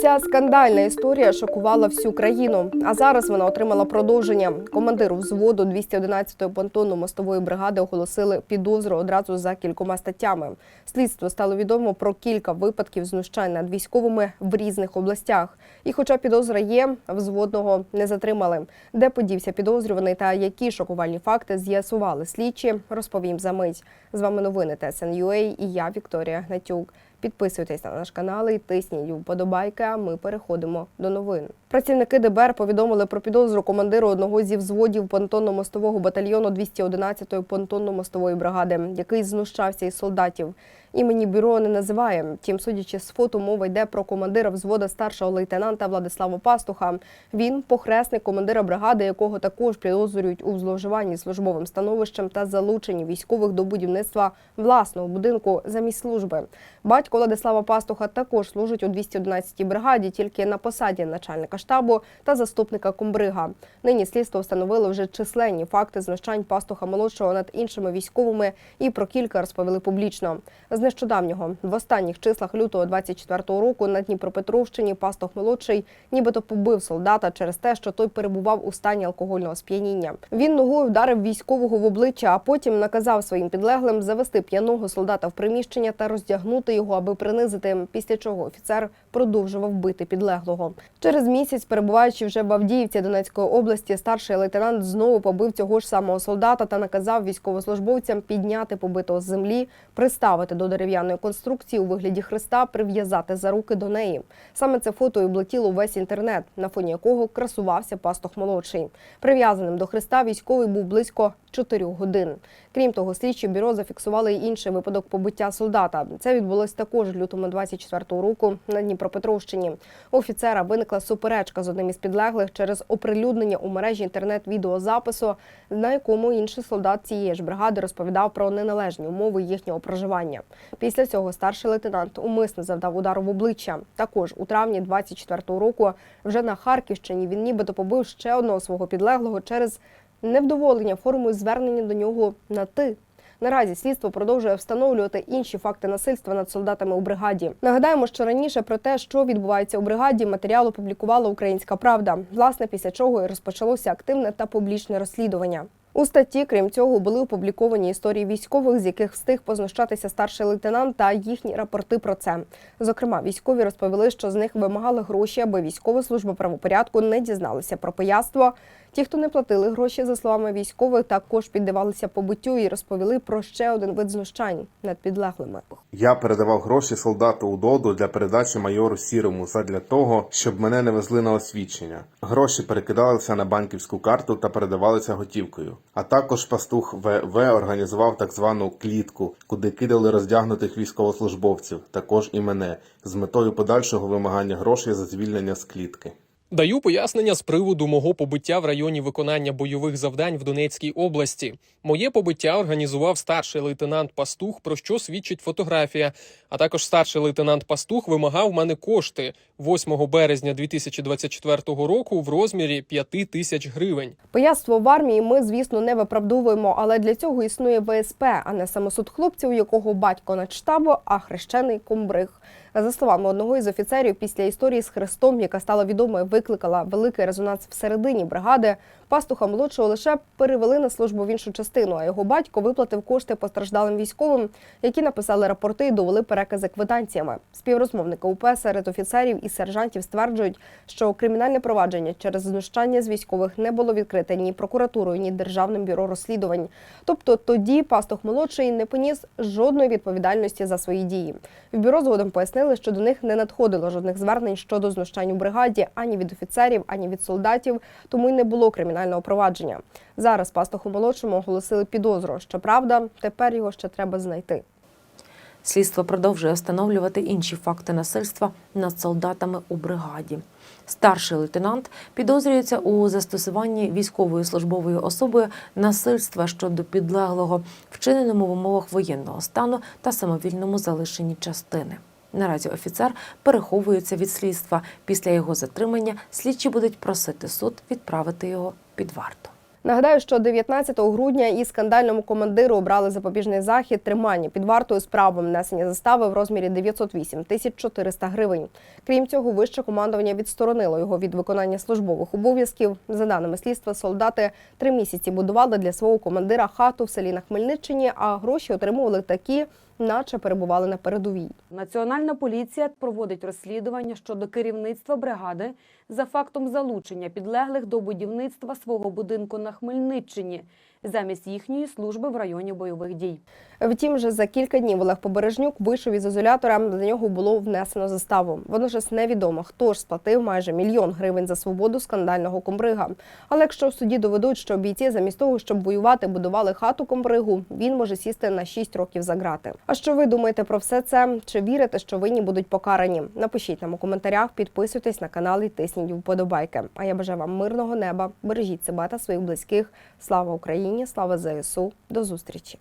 Ця скандальна історія шокувала всю країну. А зараз вона отримала продовження. Командиру взводу 211-ї понтонно-мостової бригади оголосили підозру одразу за кількома статтями. Слідство стало відомо про кілька випадків знущань над військовими в різних областях. І, хоча підозра є, взводного не затримали. Де подівся підозрюваний та які шокувальні факти з'ясували слідчі, розповім за мить. З вами новини ТСН.UA і я Вікторія Гнатюк. Підписуйтесь на наш канал і тисніть вподобайки. А ми переходимо до новин. Працівники ДБР повідомили про підозру командиру одного зі взводів понтонно-мостового батальйону 211-ї понтонно-мостової бригади, який знущався із солдатів. Імені бюро не називає. Втім, судячи з фото, мова йде про командира взвода старшого лейтенанта Владислава Пастуха. Він похресник командира бригади, якого також підозрюють у зловживанні службовим становищем та залученні військових до будівництва власного будинку замість служби. Батько Владислава Пастуха також служить у 211-й бригаді, тільки на посаді начальника штабу та заступника комбрига. Нині слідство встановило вже численні факти знущань пастуха молодшого над іншими військовими і про кілька розповіли публічно. З нещодавнього в останніх числах лютого 24-го року на Дніпропетровщині пастух молодший нібито побив солдата через те, що той перебував у стані алкогольного сп'яніння. Він ногою вдарив військового в обличчя, а потім наказав своїм підлеглим завести п'яного солдата в приміщення та роздягнути його, аби принизити. Після чого офіцер продовжував бити підлеглого. Через місяць, перебуваючи вже в Авдіївці Донецької області, старший лейтенант знову побив цього ж самого солдата та наказав військовослужбовцям підняти побитого з землі, приставити до дерев'яної конструкції у вигляді хреста, прив'язати за руки до неї. Саме це фото і облетіло весь інтернет, на фоні якого красувався пастух молодший. Прив'язаним до хреста військовий був близько 4 годин. Крім того, слідчі бюро зафіксували й інший випадок побиття солдата. Це відбулось також в лютому 24-го року на Дніпропетровщині. У офіцера виникла суперечка з одним із підлеглих через оприлюднення у мережі інтернет-відеозапису, на якому інший солдат цієї ж бригади розповідав про неналежні умови їхнього проживання. Після цього старший лейтенант умисно завдав удару в обличчя. Також у травні 24-го року вже на Харківщині він нібито побив ще одного свого підлеглого через невдоволення формою звернення до нього на ти. Наразі слідство продовжує встановлювати інші факти насильства над солдатами у бригаді. Нагадаємо, що раніше про те, що відбувається у бригаді, матеріал опублікувала Українська Правда. Власне, після чого і розпочалося активне та публічне розслідування. У статті, крім цього, були опубліковані історії військових, з яких встиг познущатися старший лейтенант та їхні рапорти про це. Зокрема, військові розповіли, що з них вимагали гроші, аби військова служба правопорядку не дізналися про пияцтво. Ті, хто не платили гроші, за словами військових, також піддавалися побиттю і розповіли про ще один вид знущань над підлеглими. Я передавав гроші солдату у доду для передачі майору Сірому задля того, щоб мене не везли на освідчення. Гроші перекидалися на банківську карту та передавалися готівкою. А також пастух ВВ організував так звану клітку, куди кидали роздягнутих військовослужбовців, також і мене, з метою подальшого вимагання грошей за звільнення з клітки. Даю пояснення з приводу мого побиття в районі виконання бойових завдань в Донецькій області. Моє побиття організував старший лейтенант Пастух, про що свідчить фотографія. А також старший лейтенант Пастух вимагав мене кошти 8 березня 2024 року в розмірі 5 тисяч гривень. Пияцтво в армії ми, звісно, не виправдовуємо, але для цього існує ВСП, а не самосуд хлопців, якого батько начштабу, а хрещений комбриг. За словами одного із офіцерів, після історії з хрестом, яка стала відомою, викликала великий резонанс всередині бригади. Пастуха молодшого лише перевели на службу в іншу частину, а його батько виплатив кошти постраждалим військовим, які написали рапорти і довели перекази квитанціями. Співрозмовники УП серед офіцерів і сержантів стверджують, що кримінальне провадження через знущання з військових не було відкрите ні прокуратурою, ні державним бюро розслідувань. Тобто тоді пастух молодший не поніс жодної відповідальності за свої дії. В бюро згодом пояснили, що до них не надходило жодних звернень щодо знущань у бригаді ані від офіцерів, ані від солдатів, тому й не було кримінального провадження. Зараз пастуху молодшому оголосили підозру. Щоправда, тепер його ще треба знайти. Слідство продовжує встановлювати інші факти насильства над солдатами у бригаді. Старший лейтенант підозрюється у застосуванні військовою службовою особою насильства щодо підлеглого, вчиненому в умовах воєнного стану та самовільному залишенні частини. Наразі офіцер переховується від слідства. Після його затримання слідчі будуть просити суд відправити його під варту. Нагадаю, що 19 грудня і скандальному командиру обрали запобіжний захід тримання під вартою з правом внесення застави в розмірі 908 тисяч 400 гривень. Крім цього, вище командування відсторонило його від виконання службових обов'язків. За даними слідства, солдати три місяці будували для свого командира хату в селі на Хмельниччині, а гроші отримували такі, наче перебували на передовій. Національна поліція проводить розслідування щодо керівництва бригади за фактом залучення підлеглих до будівництва свого будинку на Хмельниччині замість їхньої служби в районі бойових дій. Втім, вже за кілька днів Олег Побережнюк вийшов із ізолятора. За нього було внесено заставу. Водночас невідомо, хто ж сплатив майже мільйон гривень за свободу скандального комбрига. Але якщо в суді доведуть, що бійці замість того, щоб воювати, будували хату комбригу, він може сісти на 6 років за грати. А що ви думаєте про все це? Чи вірите, що винні будуть покарані? Напишіть нам у коментарях, підписуйтесь на канал і тисніть вподобайки. А я бажаю вам мирного неба. Бережіть себе та своїх близьких. Слава Україні! Слава ЗСУ! До зустрічі!